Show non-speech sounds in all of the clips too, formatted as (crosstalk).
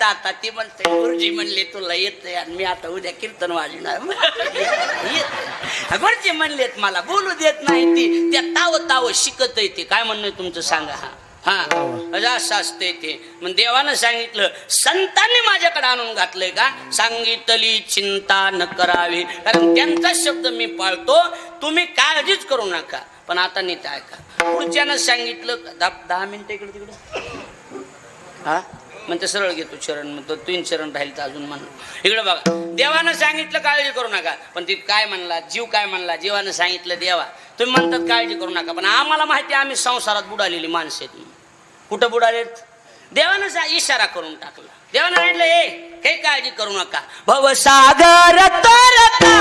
ऐकायचं आता ती म्हणते गुरुजी म्हणले तुला येत आणि मी आता उद्या कीर्तन वाजणार. गुरुजी म्हणलेत मला बोलू देत नाही ती. त्या ताव ताव शिकत येते काय म्हणणं तुमचं सांगा हा. हा. म्हणजे असं असते ते. मग देवानं सांगितलं संतांनी माझ्याकडे आणून घातलंय का? सांगितली चिंता न करावी. कारण त्यांचा शब्द मी पाळतो तुम्ही काळजीच करू नका. पण आता नीट ऐका. पुढच्यानं सांगितलं दहा दहा मिनिटं इकडे तिकडे. हा? म्हणते सरळ घेतो चरण. म्हणतो तीन चरण राहील तर अजून म्हण इकडे बघा. देवानं सांगितलं काळजी करू नका. पण ती काय म्हणला? जीव काय म्हणला? जीवानं सांगितलं देवा तुम्ही म्हणतात काळजी करू नका. पण आम्हाला माहिती आहे आम्ही संसारात बुडालेली माणसं आहेत कुठं बुडालेत? देवानं इशारा करून टाकला. देवानं म्हटलं ए काही काळजी करू नका. भवसागर तरता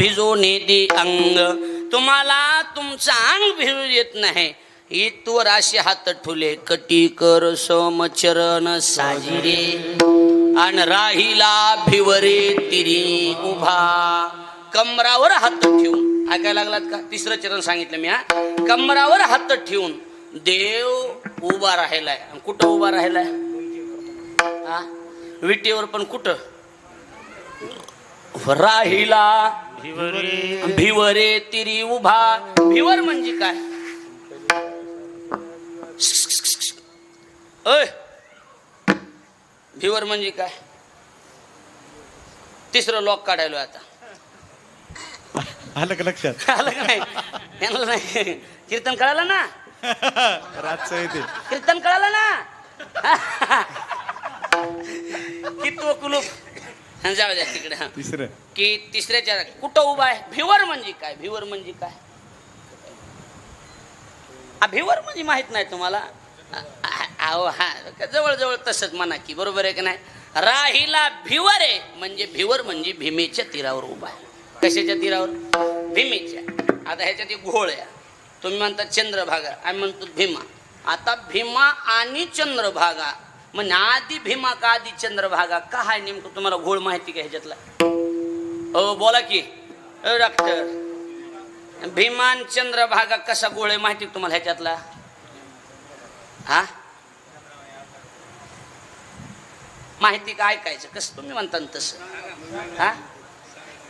भिजवणे दे अंग. तुम्हाला तुमचं अंग भिजू येत नाही. इतवर असे हात ठुले कटी कर समचरण साजिरे. अन राहिला भिवरे तिरी उभा. कमरावर हात ठेवून. ऐकायला लागलात का? तिसरं चरण सांगितलं मी हा. कमरावर हात ठेवून देव उभा राहिलाय. कुठं उभा राहिलाय? हा? विटेवर पण कुठं? राहिला भिवरे. तिरी उभा. भिवर म्हणजे काय? भिवर म्हणजे काय? तिसरं लॉक काढायलो आता. आलं का लक्षात? (laughs) आलं का नाही? यांना नाही. कीर्तन कळालं ना? (laughs) रातचं येते कीर्तन कळालं ना? (laughs) की तो कुलूप? हा, जाऊ द्या तिकडे हा. तिसरं. की तिसऱ्याच्या कुठं उभा आहे? भिवर म्हणजे काय? भिवर म्हणजे काय? हा भिवर म्हणजे माहीत नाही तुम्हाला? अ- अ- अहो हा जवळजवळ तसंच म्हणा की बरोबर आहे की नाही? राहिला भिवर आहे म्हणजे भिवर म्हणजे भीमेच्या तीरावर उभा आहे. कशाच्या तीरावर? भीमेच्या. आता ह्याच्यात एक घोळ आहे. तुम्ही म्हणता चंद्रभागा आम्ही म्हणतो भीमा. आता भीमा आणि चंद्रभागा मग आधी भीमा का आधी चंद्रभागा का आहे नेमकं तुम्हाला घोळ माहिती का ह्याच्यातला? हो बोला की. डॉक्टर भीमान चंद्रभागा कसा गोळ आहे माहिती तुम्हाला ह्याच्यातला? हा? माहिती का ऐकायचं? कसं तुम्ही म्हणता तसं? हा?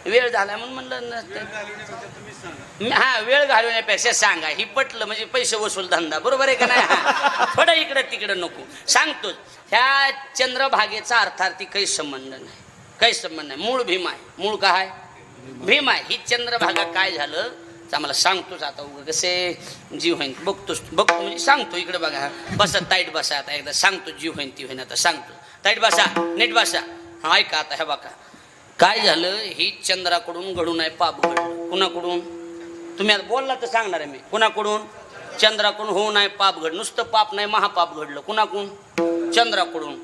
वेळ झाला म्हणून म्हणलं नसतं. हा वेळ घालवण्यापेक्षा सांगा. ही पटलं म्हणजे पैसे वसूल धंदा. बरोबर आहे का नाही? थोडं इकडं तिकडं नको. सांगतोच. ह्या चंद्रभागेचा अर्थार्थी काही संबंध नाही. काही संबंध नाही. मूळ भीम आहे. मूळ काय भीम आहे. ही चंद्रभागा काय झालं? तर आम्हाला सांगतोच आता उगा कसे जीव होईन. बघतोच. बघतो म्हणजे सांगतो इकडे बघा. बसा ताईट बसा. आता एकदा सांगतो जीव होईन ती होईन. आता सांगतो. ताईट बसा नीट बसा. हा ऐका आता हे बघा. काय झालं? ही चंद्राकडून घडून आहे पाप घडलं. कुणाकडून? तुम्ही आता बोलला तर सांगणार आहे मी. कुणाकडून? चंद्राकडून होऊ नाही पाप घड नुसतं पाप नाही महापाप घडलं. कुणाकडून? चंद्राकडून.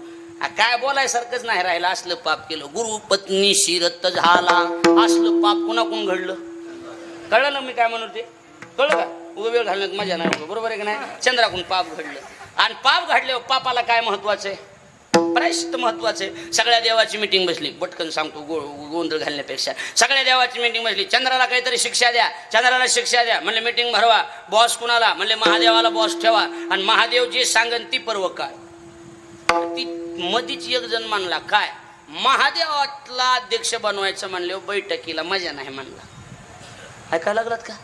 काय बोलायसारखंच नाही राहिलं. असलं पाप केलं. गुरु पत्नी शिरत झाला. असलं पाप कुणाकडून घडलं? कळलं ना मी काय म्हणू ते? कळलं का? उगा वेळ घालण्यात मजा नाही बरोबर आहे की नाही? चंद्राकडून पाप घडलं. आणि पाप घडल्यावर पापाला काय महत्वाचं आहे? प्रायश्चित महत्वाचं आहे सगळ्या देवाची मिटिंग बसली. पटकन सांगतो गो गोंधळ घालण्यापेक्षा. सगळ्या देवाची मिटिंग बसली. चंद्राला काहीतरी शिक्षा द्या. चंद्राला शिक्षा द्या. म्हणले मिटिंग भरवा. बॉस कुणाला? म्हणले महादेवाला बॉस ठेवा. आणि महादेव जे सांगन ती पर्व काय ती मधीच एक जण म्हणला काय? महादेवातला अध्यक्ष बनवायचं. म्हणले हो, बैठकीला मजा नाही म्हणला. ऐकायला लागलात का?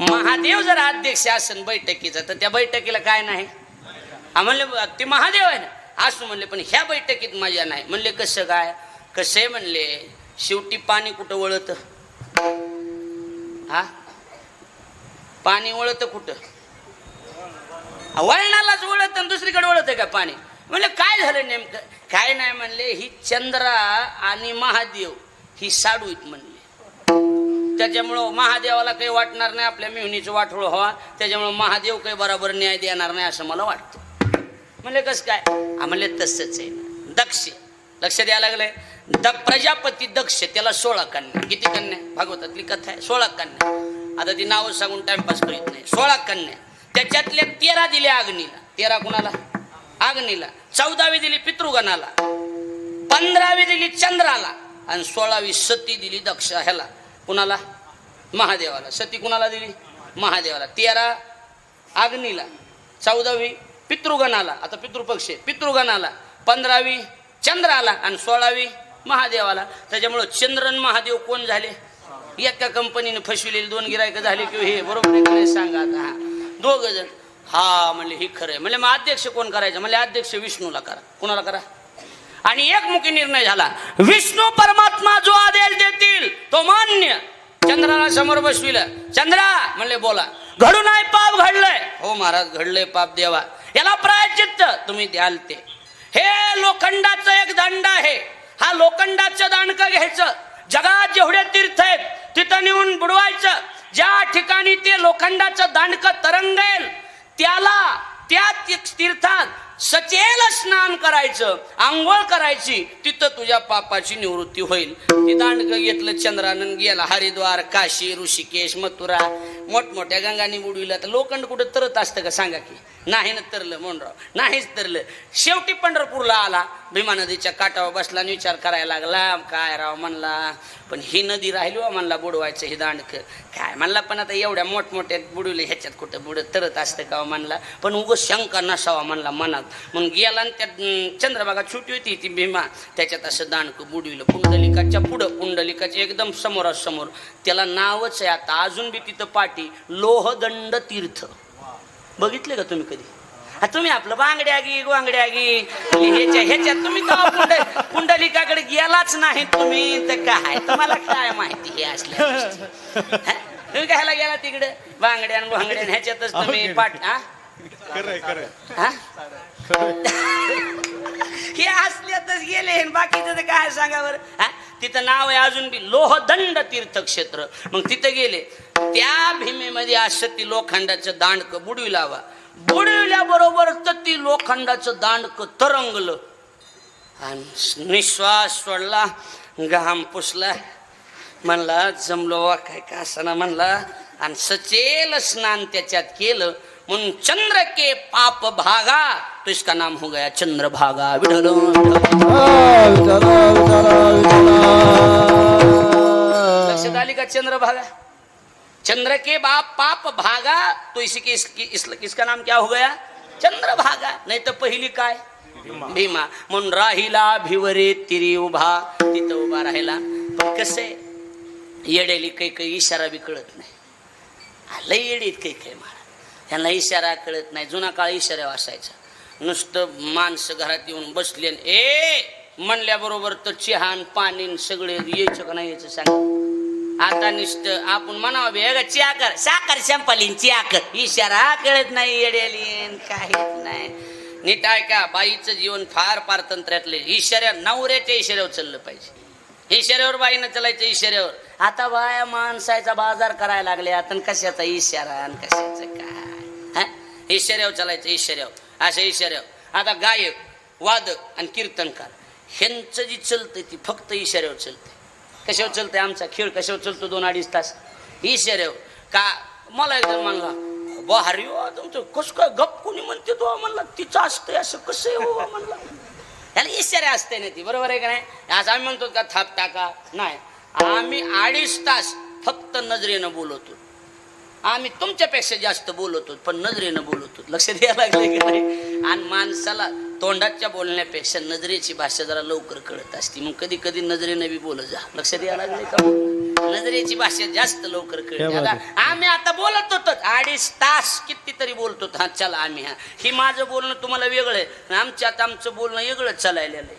महादेव जर अध्यक्ष असेल बैठकीचा तर त्या बैठकीला काय नाही. म्हणले ते महादेव आहे ना. असं म्हणले पण ह्या बैठकीत मजा नाही. म्हणले कसं काय? कसं म्हणले शेवटी पाणी कुठं वळत? हा? पाणी वळत कुठं? वळणालाच वळत आणि दुसरीकडे वळत आहे का पाणी? म्हणले काय झालं नेमकं? काय नाही म्हणले ही चंद्रा आणि महादेव ही साडूत म्हणले. त्याच्यामुळं महादेवाला काही वाटणार नाही आपल्या मेहनीचं वाटोळ व्हावा. त्याच्यामुळं महादेव काही बरोबर न्याय देणार नाही असं मला वाटतं. म्हणले कसं काय? हा म्हणले तसंच आहे दक्ष लक्ष द्यायला लागलंय? द प्रजापती दक्ष त्याला सोळा कन्या. किती कन्या? भागवतातली कथा आहे सोळा कन्या. आता ती नावं सांगून टाइमपास करीत नाही. सोळा कन्या. त्याच्यातल्या तेरा दिल्या अग्नीला. तेरा कुणाला? अग्नीला. चौदावी दिली पितृगणाला. पंधरावी दिली चंद्राला. आणि सोळावी सती दिली दक्ष ह्याला. कुणाला? महादेवाला. सती कुणाला दिली? महादेवाला. तेरा अग्नीला. चौदावी पितृगणाला आता पितृपक्ष आहे, पितृगणाला पंधरावी चंद्राला आणि सोळावी महादेवाला. त्याच्यामुळं चंद्रन महादेव कोण झाले? एका कंपनीने फसविलेले दोन गिरायक झाले किंवा हे बरोबर आहे का नाही सांगा आता हा. दोघ जण. हा म्हणले हे खरं आहे. म्हणजे मग अध्यक्ष कोण करायचं? म्हणजे अध्यक्ष विष्णूला करा. कोणाला करा? आणि एकमुखी निर्णय झाला. विष्णू परमात्मा जो आदेश देतील तो मान्य. चंद्राला समोर बसविलं. चंद्रा म्हणले बोला. घडून आहे पाप घडलंय. हो महाराज घडलंय पाप देवा. याला प्रायचित्त तुम्ही द्याल ते. हे लोखंडाचं एक दंड आहे. हा लोखंडाचं दांडकं घ्यायचं. जगात जेवढे तीर्थ आहेत तिथं नेऊन बुडवायचं. ज्या ठिकाणी ते लोखंडाचं दांडक तरंगेल त्याला त्या तीर्थात सचेल स्नान करायचं आंघोळ करायची तिथं तुझ्या पापाची निवृत्ती होईल. ती दांडकं घेतलं चंद्रानंद गेला हरिद्वार काशी ऋषिकेश मथुरा मोठमोठ्या गंगानी बुडविल्या तर लोखंड कुठं तरत असतं का? सांगा की. नाही ना तरलं म्हणराव नाहीच तरलं. शेवटी पंढरपूरला आला भीमा नदीच्या काठावर बसला आणि विचार करायला लागला काय राव म्हणला? पण ही नदी राहिली हो म्हणला बुडवायचं हे दांडकं. काय? म्हणला पण आता एवढ्या मोठमोठ्या बुडवले ह्याच्यात कुठं बुडत तरत असतं का? म्हणला पण उगं शंका नसावा म्हणला मनात. मग गेला आणि त्या चंद्रभागा छोटी होती ती भीमा. त्याच्यात असं दांडकं बुडविलं पुंडलिकाच्या पुढं पुंडलिकाच्या एकदम समोरासमोर. त्याला नावच आहे आता अजून बी तिथं पाठी लोहदंड तीर्थ बघितले का तुम्ही कधी? हा, तुम्ही आपलं बांगड्या गी गोंगड्या गी ह्याच्या ह्याच्यात तुम्ही का पुंड पुंडलिकाकडे गेलाच नाही तुम्ही. तर काय? तुम्हाला काय माहिती हे असल्या? हा? तुम्ही कायला गेला तिकडे? बांगड्या गोंगड्या ह्याच्यातच तुम्ही पाठ हा? हा? असल्यातच गेले आणि बाकीचं तर काय सांगा बरं? हा? तिथं नाव आहे अजून बी लोहदंड तीर्थक्षेत्र मग तिथं गेले. त्या भीमेमध्ये असं ती लोखंडाचं दांडकं बुडवी लावा. बुडविल्याबरोबर तर ती लोखंडाचं दांडकं तरंगलं. आणि निश्वास सोडला घाम पुसला. म्हणला जमलो वा काय का असना म्हणला. आणि सचेल स्नान त्याच्यात केलं. म्हणून चंद्र के पाप भागा. तो इसका नाम हो गया चंद्र भागा विठल लक्षात आली का चंद्र भागा चंद्र के बाप पाप भागा तो इसी के इसकी इस, इसका नाम क्या हो गया? चंद्र भागा नाही तर पहिली काय? भीमा। म्हणून राहिला भिवरे तिरी उभा तिथं उभा राहिला. पण कसे? येडेली काही काही इशारा बी कळत नाही. लय येडीत काही काही महाराज ह्यांना इशारा कळत नाही. जुना काळ इशारा वासायचा. नुसतं माणसं घरात येऊन बसले ए! म्हणल्याबरोबर तर चहान पाणी सगळे यायचं का नाही यायचं सांग. आता नुसतं आपण म्हणावं बे "अगं, कर साखर संपलीन चहा कर इशारा कळत नाही येडेलीन काहीच नाही. नीट ऐका बाईचं जीवन फार पारतंत्र्यातले इशाऱ्या नवऱ्याच्या इशाऱ्यावर चाललं पाहिजे. इशाऱ्यावर बाईनं चलायचं इशाऱ्यावर. आता बाया माणसाचा बाजार करायला लागले आता कशाचा इशारा आणि कशाचं काय? हा? इशाऱ्यावर चालायचं इशाऱ्यावर. अशा इशाऱ्यावर. आता गायक वादक आणि कीर्तनकार ह्यांचं जी चलतंय ती फक्त इशाऱ्यावर चलते कशावर चलतंय आमचा खेळ? कशावर चलतो दोन अडीच तास? इशाऱ्यावर का? मला एकदम म्हणला भारी हो तुमचं कसं काय गप कोणी म्हणते तो? म्हणला तिचं असतंय असं कसं आहे हो? म्हणला. त्याला इशारे असते ना ती बरोबर आहे का नाही? आज आम्ही म्हणतो का थाप टाका? नाही. आम्ही अडीच तास फक्त नजरेनं बोलवतो आम्ही तुमच्यापेक्षा जास्त बोलवतो पण नजरेनं बोलवतो लक्ष द्यायला लागले की नाही? आणि माणसाला तोंडाच्या बोलण्यापेक्षा नजरेची भाषा जरा लवकर कळत असते. मग कधी कधी नजरेनं बी बोलत जा. लक्ष द्यायला लागले का? नजरेची भाषा जास्त लवकर कळते आता आम्ही आता बोलत होतो. अडीच तास कितीतरी बोलतो हा चला आम्ही हा. ही माझं बोलणं तुम्हाला वेगळं आहे. आमच्यात आमचं बोलणं वेगळंच चालायला आहे.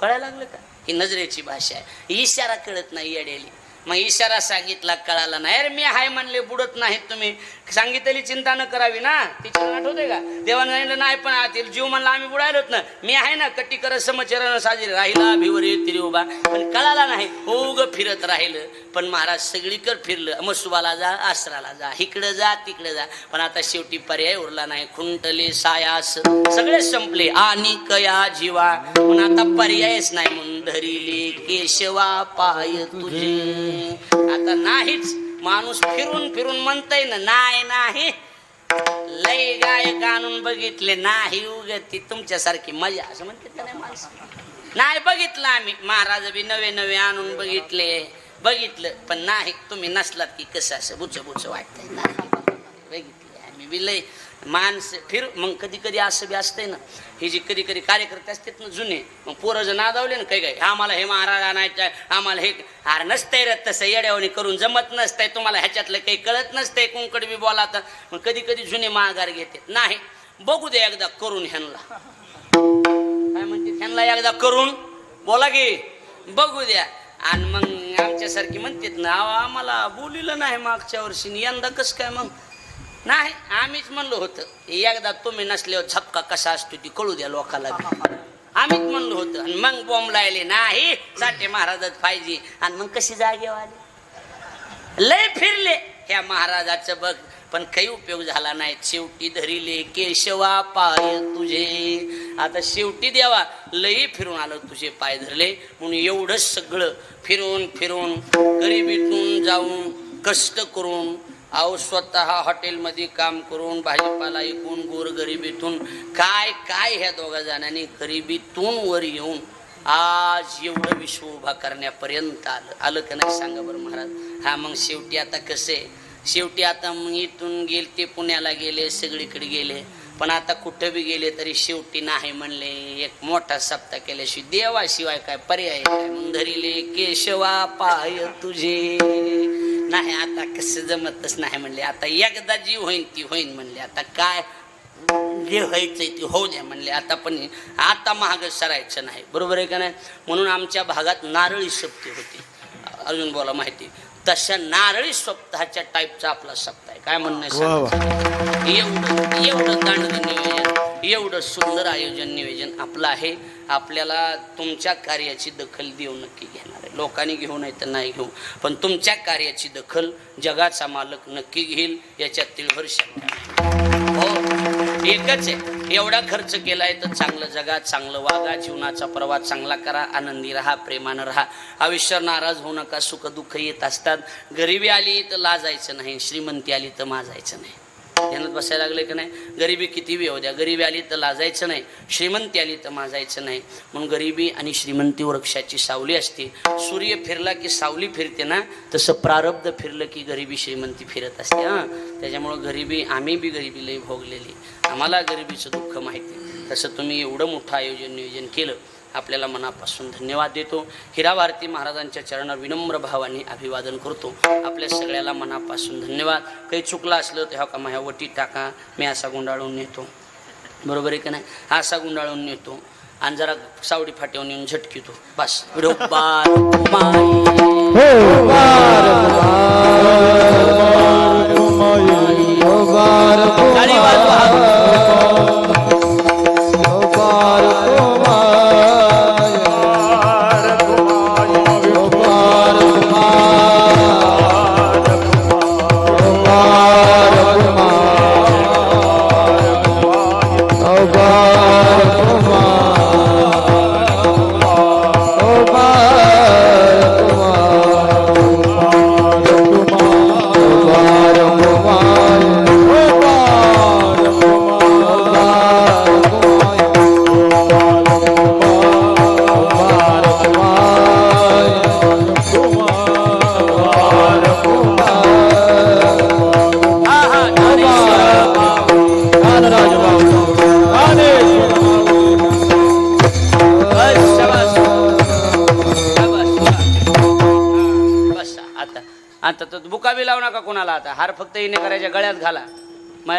कळायला लागलं का? ही नजरेची भाषा आहे. इशारा कळत नाही येडेली मग इशारा सांगितला कळाला नाही. अरे मी हाय म्हणले बुडत नाहीत तुम्ही. सांगितलेली चिंता न करावी ना? ती चिंता आठवते का? देवानं सांगितलं नाही पण आतील जीव म्हणला आम्ही बुडायलोत ना मी आहे ना कट्टी कर समचरण साजरी राहिला भिवरे तिरी उभा पण कळाला नाही उग फिरत राहिलं. पण महाराज सगळीकडे फिरलं. मसुबाला जा आसराला जा इकडं जा तिकडं जा. पण आता शेवटी पर्याय उरला नाही. खुंटले सायास सगळे संपले. आणि कया जीवा. पण आता पर्यायच नाही. म्हणून धरिले केशवा पाय तुझे. आता नाहीच. माणूस फिरून फिरून म्हणतय ना नाही नाही. लय गायक आणून बघितले नाही उगती तुमच्यासारखी मजा. असं म्हणते का नाही माणसं? नाही बघितलं आम्ही. महाराज बी नवे नवे आणून बघितले. बघितलं पण नाही तुम्ही नसलात की कसं असं बुच बुच वाटतंय. नाही बघितले आम्ही बी लय माणसं फिर मग कधी कधी असं बी असतंय ना हे जे कधी कधी कार्यकर्ते असतात ना जुने मग पोरं जर नादावले ना काही काही आम्हाला हे महाराज आणायचं आम्हाला हे हार नसतंय रे तसं येड्यावणी करून जमत नसतंय तुम्हाला ह्याच्यातलं काही कळत नसतंय कुंकड बी बोला तर. मग कधी कधी जुने माघार घेतात. नाही बघू दे एकदा करून ह्यांना. काय म्हणते? ह्यांना एकदा करून बोला की बघू द्या. आणि मग आमच्यासारखी म्हणतात ना आम्हाला बोलिलं नाही मागच्या वर्षी यंदा कसं काय मग? नाही आम्हीच म्हणलो होतं. एकदा तुम्ही नसल्यावर झपका कसा असतो ती कळू द्या लोकाला. आम्हीच म्हणलो होतं. आणि मग बॉम्ब लायले नाही साठे महाराजात पाहिजे. आणि मग कशी जागे आले लय फिरले. ह्या महाराजाचं बघ पण काही उपयोग झाला नाही. शेवटी धरिले केशवा पाय तुझे. आता शेवटी देवा लई फिरून आलं तुझे पाय धरले. म्हणून एवढंच सगळं फिरून फिरून गरिबीतून जाऊन कष्ट करून अहो स्वतः हॉटेलमध्ये काम करून भाजीपाला ऐकून गोर गरिबीतून काय काय ह्या दोघा जणांनी गरिबीतून वर येऊन आज एवढं विश्व उभा करण्यापर्यंत आलं. आलं का नाही सांगा बरं महाराज? हा मग शेवटी आता कसे शेवटी आता मग इथून गेले ते पुण्याला गेले सगळीकडे गेले. पण आता कुठं बी गेले तरी शेवटी नाही म्हणले. एक मोठा सप्ताह केल्याशिवाय देवाशिवाय काय पर्याय काय मग धरिले केशवा पाय तुझे. नाही आता कसं जमतच नाही म्हणले. आता एकदा जी होईन ती होईन म्हणले. आता काय? जे व्हायचंय ते होऊ द्या म्हणले. आता पण आता महाग सरायचं नाही. बरोबर आहे का नाही? म्हणून आमच्या भागात नारळी सप्ते होती. अजून बोला माहिती. तशा नारळी सप्ताहाच्या टाईपचा आपला सप्ताह आहे. काय म्हणणं एवढं एवढं दांड नियोजन. एवढं सुंदर आयोजन नियोजन आपलं आहे. आपल्याला तुमच्या कार्याची दखल देऊ नक्की घेणार आहे. लोकांनी घेऊ नाही तर नाही घेऊ. पण तुमच्या कार्याची दखल जगाचा मालक नक्की घेईल याच्यात तिळभर शंका हो एकच आहे. एवढा खर्च केलाय तर चांगलं जगा चांगलं वागा. जीवनाचा प्रवास चांगला करा आनंदी राहा प्रेमानं राहा. आयुष्यावर नाराज होऊ नका सुख दुःख येत असतात. गरिबी आली तर लाजायचं नाही श्रीमंती आली तर माजायचं नाही. ध्यानात बसायला लागले की नाही? गरिबी किती बी द्या. गरिबी आली तर लाजायचं नाही. श्रीमंती आली तर माजायचं नाही. म्हणून गरिबी आणि श्रीमंती वृक्षाची सावली असते. सूर्य फिरला की सावली फिरते ना? तसं प्रारब्ध फिरलं की गरिबी श्रीमंती फिरत असते हां. त्याच्यामुळं गरिबी आम्ही बी गरिबी लई भोगलेली. आम्हाला गरिबीचं दुःख माहिती. तसं तुम्ही एवढं मोठं आयोजन नियोजन केलं आपल्याला मनापासून धन्यवाद देतो. हिरा भारती महाराजांच्या चरणावर विनम्र भावाने अभिवादन करतो. आपल्या सगळ्याला मनापासून धन्यवाद. काही चुकलं असलं तर ह्या का माझ्या वटी टाका. मी असा गुंडाळून नेतो. बरोबर आहे का नाही? हा असा गुंडाळून नेतो. आणि जरा सावडी फाट्यावर येऊन झटकितो. बस. बार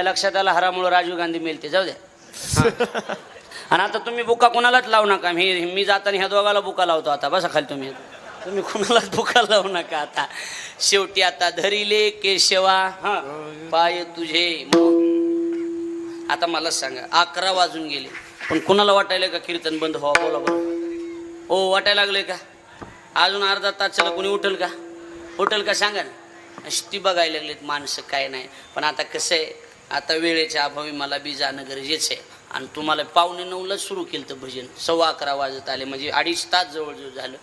नाही लक्षात आलं हरामुळं राजीव गांधी मिळते जाऊ द्या आणि आता तुम्ही बुका कोणालाच लावू नका. मी मी जाताना ह्या दोघाला बुका लावतो आता. बसा खाली तुम्ही. तुम्ही कुणालाच बुका लावू नका आता. शेवटी आता धरिले केशवा हा. पाय तुझे आता मला सांगा अकरा वाजून गेले. पण कुणाला वाटायला का कीर्तन बंद व्हावं? बोला बोला ओ वाटायला लागले का? अजून अर्धा तास चला कोणी उठल का? उठल का? सांगा ना. ती बघायला लागलेत माणसं काय नाही. पण आता कसं आहे? आता वेळेच्या अभावी मला बी जाणं गरजेचं आहे. आणि तुम्हाला पावणे नऊला सुरू केलं तर भजन. सव्वा अकरा वाजत आले म्हणजे अडीच तास जवळजवळ झालं.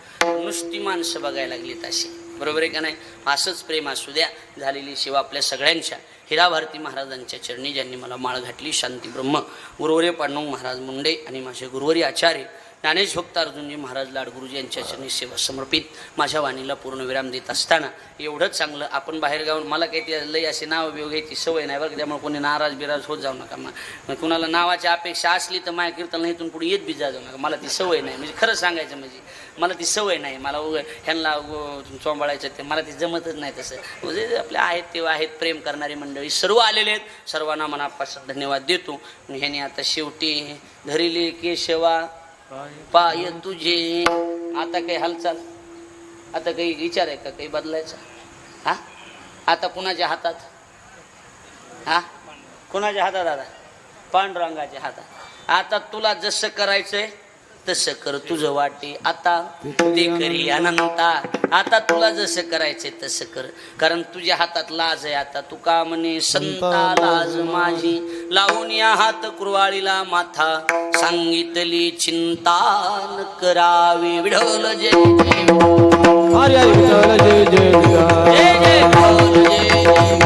नुसती माणसं बघायला लागलीत अशी. बरोबर आहे का नाही? असंच प्रेम असू द्या. झालेली सेवा आपल्या सगळ्यांच्या. हिरा भारती महाराजांच्या चरणी ज्यांनी मला माळ घातली शांती ब्रह्म गुरुवर्य पांडव महाराज मुंडे आणि माझे गुरुवरी आचार्य ज्ञानेश भक्त अर्जुनजी महाराज लाडगुरुजी यांच्या चरणी सेवा समर्पित माझ्या वाणीला पूर्णविराम देत असताना एवढंच चांगलं आपण बाहेर गाऊन मला काही ते लई असे नाव बिव घ्यायची सवय नाही बरं त्यामुळे कोणी नाराज बिराज होत जाऊ नका. मग कुणाला नावाची अपेक्षा असली तर माझ्या कीर्तन इथून पुढे येत बी जाऊ नका. मला ती सवय नाही. म्हणजे खरं सांगायचं म्हणजे मला ती सवय नाही. मला उग ह्यांना चोंबाळायचं ते मला ती जमतच नाही तसं. म्हणजे आपले आहेत ते आहेत प्रेम करणारी मंडळी सर्व आलेले आहेत. सर्वांना मनापासून धन्यवाद देतो. ह्याने आता शेवटी धरिले केशवा पाय तुझे. आता काही हालचाल? आता काही विचार आहे का? काही बदलायचा? हा? आता कुणाच्या हातात? हा? कुणाच्या हातात आता पांडुरंगाच्या हातात. आता तुला जसं करायचंय तसं कर तुझं वाटे. आता ते करी अनंता. आता तुला जसं करायचंय तसं कर. कारण तुझ्या हातात लाज आहे आता. तू का म्हणे संता लाज माझी? लावून या हात कुरवाळीला माथा. सांगितली चिंता न करावी. विढवल जय जय. जय जय. जय. जय जय.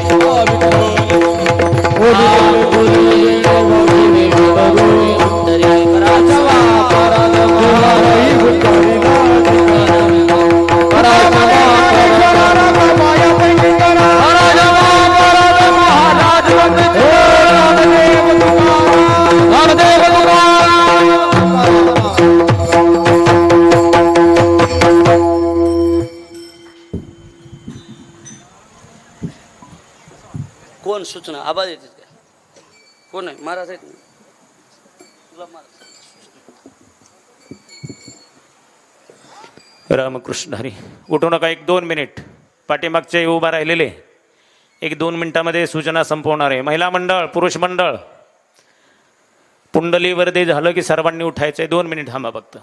आवाज येते काय कोण आहे? महाराज आहेत ना? तुला महाराज रामकृष्ण हरी. उठू नका एक दोन मिनिट. पाठीमागचे उभा राहिलेले. एक दोन मिनिटामध्ये सूचना संपवणार आहे. महिला मंडळ पुरुष मंडळ. पुंडलीवर ते झालं की सर्वांनी उठायचंय. दोन मिनिट थांबा फक्त.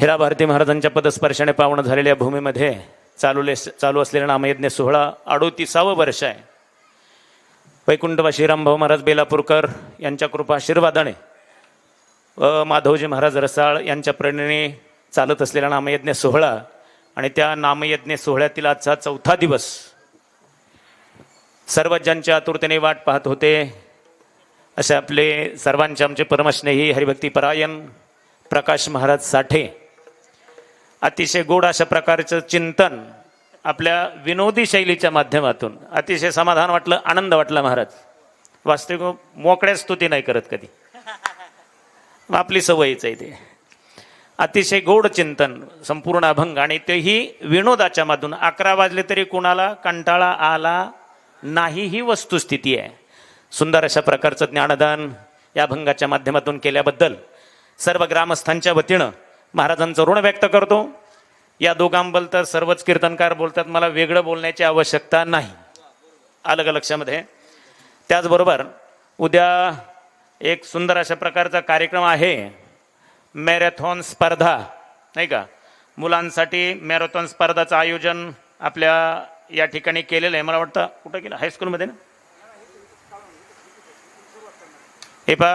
हिरा भारती महाराजांच्या पदस्पर्शाने पावन झालेल्या भूमीमध्ये चालू चालू असलेला नामयज्ञ सोहळा अडोतीसावं वर्ष आहे. वैकुंठवाशी रामभाऊ महाराज बेलापूरकर यांच्या कृपा आशीर्वादाने व माधवजी महाराज रसाळ यांच्या प्रेरणेने चालत असलेला नामयज्ञ सोहळा आणि त्या नामयज्ञ सोहळ्यातील आजचा चौथा दिवस. सर्व ज्यांच्या आतुरतेने वाट पाहत होते असे आपले सर्वांचे आमचे परमस्नेही हरिभक्ती परायण प्रकाश महाराज साठे अतिशय गोड अशा प्रकारचं चिंतन आपल्या विनोदी शैलीच्या माध्यमातून अतिशय समाधान वाटलं आनंद वाटला महाराज. वास्तविक मोकळ्या स्तुती नाही करत कधी. आपली सवयीच आहे ते. अतिशय गोड चिंतन संपूर्ण अभंग आणि तेही विनोदाच्या मधून. अकरा वाजले तरी कुणाला कंटाळा आला नाही ही वस्तुस्थिती आहे. सुंदर अशा प्रकारचं ज्ञानदान या अभंगाच्या माध्यमातून केल्याबद्दल सर्व ग्रामस्थांच्या वतीनं महाराजांचं ऋण व्यक्त करतो. या दोघांबद्दल तर सर्वच कीर्तनकार बोलतात मला वेगळं बोलण्याची आवश्यकता नाही. आलं का लक्षामध्ये त्याचबरोबर उद्या एक सुंदर अशा प्रकारचा कार्यक्रम आहे मॅरेथॉन स्पर्धा नाही का? मुलांसाठी मॅरेथॉन स्पर्धाचं आयोजन आपल्या या ठिकाणी केलेलं आहे. मला वाटतं कुठं केलं? हायस्कूलमध्ये ना? हे पा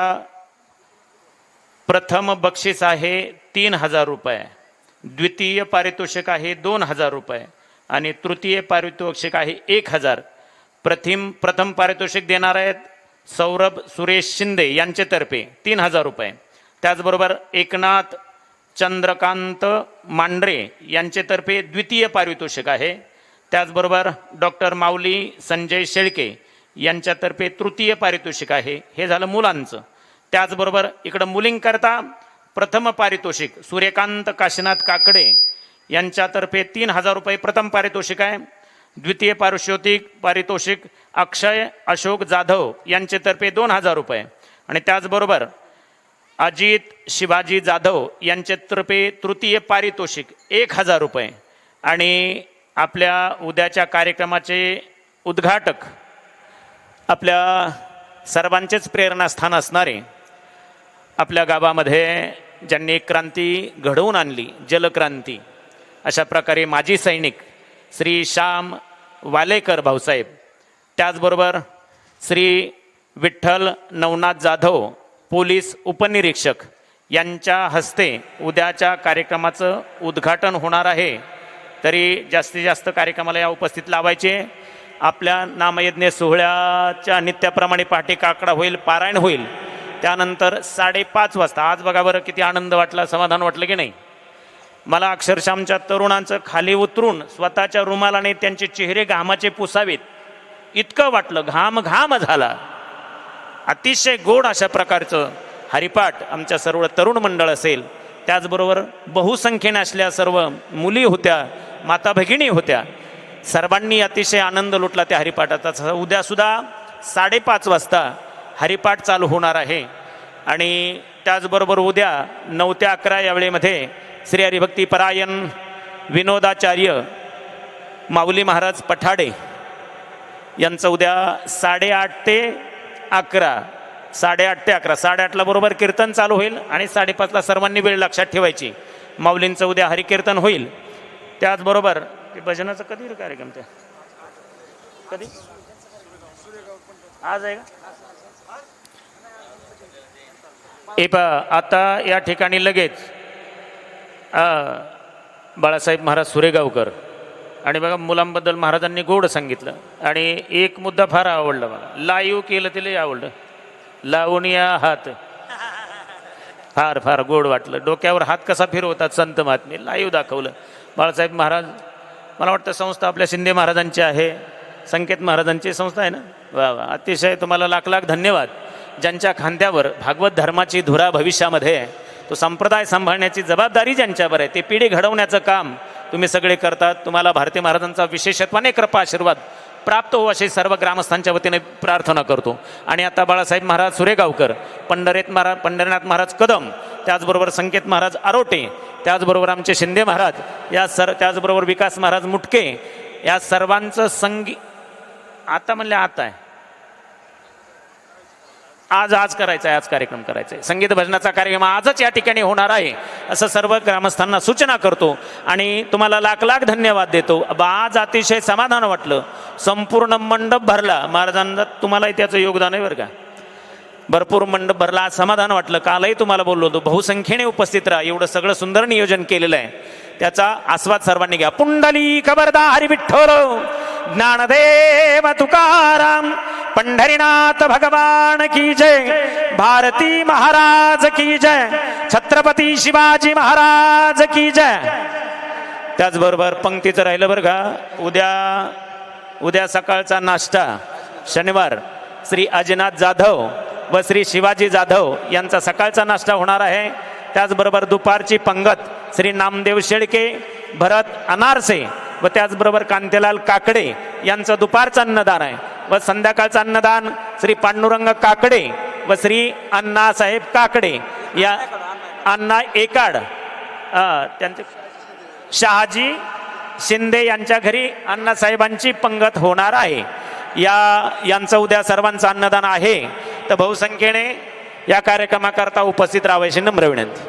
प्रथम बक्षीस आहे तीन हजार रुपये. द्वितीय पारितोषिक आहे दोन हजार रुपये आणि तृतीय पारितोषिक आहे एक हजार. प्रथम प्रथम पारितोषिक देणार आहेत सौरभ सुरेश शिंदे यांच्यातर्फे तीन हजार रुपये. त्याचबरोबर एकनाथ चंद्रकांत मांढरे यांचेतर्फे द्वितीय पारितोषिक आहे. त्याचबरोबर डॉक्टर माऊली संजय शेळके यांच्यातर्फे तृतीय पारितोषिक आहे. हे झालं मुलांचं. त्याचबरोबर इकडं मुलींकरता प्रथम पारितोषिक. सूर्यकांत काशीनाथ काकडे यांच्यातर्फे तीन हजार रुपये प्रथम पारितोषिक आहे. द्वितीय पारितोषिक पारितोषिक अक्षय अशोक जाधव यांच्यातर्फे दोन हजार रुपये. आणि त्याचबरोबर अजित शिवाजी जाधव यांच्यातर्फे तृतीय पारितोषिक एक हजार रुपये. आणि आपल्या उद्याच्या कार्यक्रमाचे उद्घाटक आपल्या सर्वांचेच प्रेरणास्थान असणारे आपल्या गावामध्ये ज्यांनी क्रांती घडवून आणली जलक्रांती अशा प्रकारे माजी सैनिक श्री श्याम वालेकर भाऊसाहेब त्याचबरोबर श्री विठ्ठल नवनाथ जाधव पोलीस उपनिरीक्षक यांच्या हस्ते उद्याच्या कार्यक्रमाचं उद्घाटन होणार आहे. तरी जास्तीत जास्त कार्यक्रमाला या उपस्थित लावायचे. आपल्या नामयज्ञ सोहळ्याच्या नित्याप्रमाणे पहाटे काकडा होईल पारायण होईल. त्यानंतर साडेपाच वाजता. आज बघा बरं किती आनंद वाटला समाधान वाटलं की नाही? मला अक्षरशः आमच्या तरुणांचं खाली उतरून स्वतःच्या रुमालाने त्यांचे चेहरे घामाचे पुसावेत. इतकं वाटलं घाम घाम झाला. अतिशय गोड अशा प्रकारचं हरिपाठ आमच्या सर्व तरुण मंडळ असेल. त्याचबरोबर बहुसंख्येने असल्या सर्व मुली होत्या माता भगिनी होत्या. सर्वांनी अतिशय आनंद लुटला त्या हरिपाठाचा. उद्यासुद्धा साडेपाच वाजता हरिपाठ चालू होणार आहे. आणि त्याचबरोबर उद्या नऊ ते अकरा या वेळेमध्ये श्री हरिभक्ती परायण विनोदाचार्य माऊली महाराज पठाडे यांचं उद्या साडेआठ ते अकरा साडेआठ ते अकरा साडेआठला बरोबर कीर्तन चालू होईल आणि साडेपाचला सर्वांनी वेळ लक्षात ठेवायची. माऊलींचं उद्या हरिकीर्तन होईल. त्याचबरोबर ते भजनाचं कधी कार्यक्रम ते? कधी? आज आहे का? ए पा आता या ठिकाणी लगेच. बाळासाहेब महाराज सुरेगावकर. आणि बघा मुलांबद्दल महाराजांनी गोड सांगितलं. आणि एक मुद्दा फार आवडला मला. लाईव्ह केलं तिला आवडलं. लावून या हात. फार फार गोड वाटलं. डोक्यावर हात कसा फिरवतात संत महात्मे. लाईव्ह दाखवलं. बाळासाहेब महाराज मला वाटतं संस्था आपल्या शिंदे महाराजांची आहे. संकेत महाराजांची संस्था आहे ना? वा वा. अतिशय तुम्हाला लाख लाख धन्यवाद. ज्यांच्या खांद्यावर भागवत धर्माची धुरा भविष्यामध्ये तो संप्रदाय सांभाळण्याची जबाबदारी ज्यांच्यावर आहे ते पिढी घडवण्याचं काम तुम्ही सगळे करतात. तुम्हाला भारती महाराजांचा विशेषत्वाने कृपा आशीर्वाद प्राप्त हो अशी सर्व ग्रामस्थांच्या वतीने प्रार्थना करतो. आणि आता बाळासाहेब महाराज सुरेगावकर पंढरीत महाराज पंढरीनाथ महाराज कदम त्याचबरोबर संकेत महाराज आरोटे त्याचबरोबर आमचे शिंदे महाराज या सर त्याचबरोबर विकास महाराज मुटके या सर्वांचं संगी आता म्हणले आता आहे. आज आज करायचा आहे आज कार्यक्रम करायचा आहे संगीत भजनाचा कार्यक्रम आजच या ठिकाणी होणार आहे असं सर्व ग्रामस्थांना सूचना करतो आणि तुम्हाला लाख लाख धन्यवाद देतो. आज अतिशय समाधान वाटलं. संपूर्ण मंडप भरला. महाराजांना तुम्हालाही त्याचं योगदान आहे बरं का? भरपूर मंडप भरला. आज समाधान वाटलं. कालही तुम्हाला बोललो होतो बहुसंख्येने उपस्थित राहा. एवढं सगळं सुंदर नियोजन केलेलं आहे. त्याचा आस्वाद सर्वांनी घ्या. पुंडली खबरदार हरी विठ्ठल ज्ञानदेव तुकाराम. पंढरीनाथ भगवान की जय. भारती महाराज की जय. छत्रपती शिवाजी महाराज की जय. त्याचबरोबर पंक्तीचं राहिलं बरं का. उद्या उद्या सकाळचा नाश्ता. शनिवार श्री अजिनाथ जाधव. व श्री शिवाजी जाधव यांचा सकाळचा नाश्ता होणार आहे. त्याचबरोबर दुपारची पंगत श्री नामदेव शेळके भरत अनारसे व त्याचबरोबर कांतीलाल काकडे यांचं दुपारचं अन्नदान आहे. व संध्याकाळचं अन्नदान श्री पांडुरंग काकडे व श्री अण्णासाहेब काकडे या अण्णा एकाड त्यांचे शहाजी शिंदे यांच्या घरी अण्णासाहेबांची पंगत होणार आहे. या यांचं उद्या सर्वांचं अन्नदान आहे. तर बहुसंख्येने या कार्यक्रमाकरता उपस्थित राहायची नम्र विनंती.